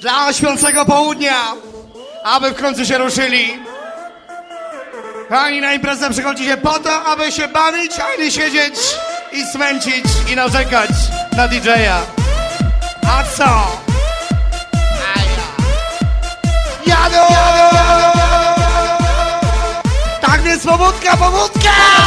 Dla śpiącego południa, aby w końcu się ruszyli. Ani na imprezę przychodzicie po to, aby się bawić, a nie siedzieć i smęcić i narzekać na DJ-a. A co? A ja. Jadą! Tak więc powódka, powódka!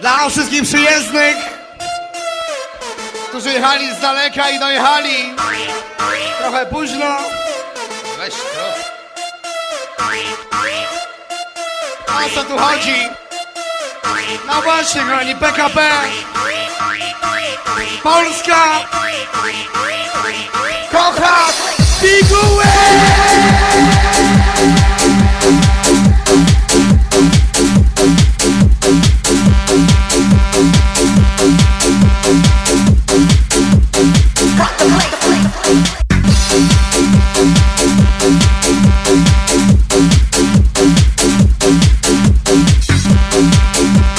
Dla wszystkich przyjezdnych, którzy jechali z daleka i dojechali trochę późno. Weź to. O co tu chodzi? No właśnie, kochani, PKP. Polska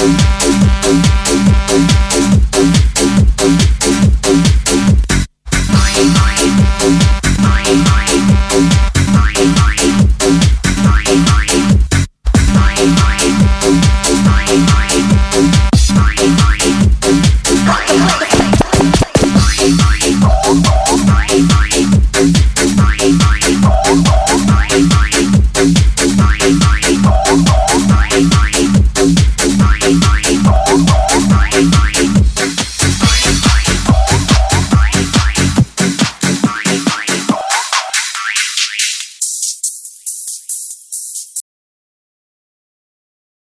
Bye.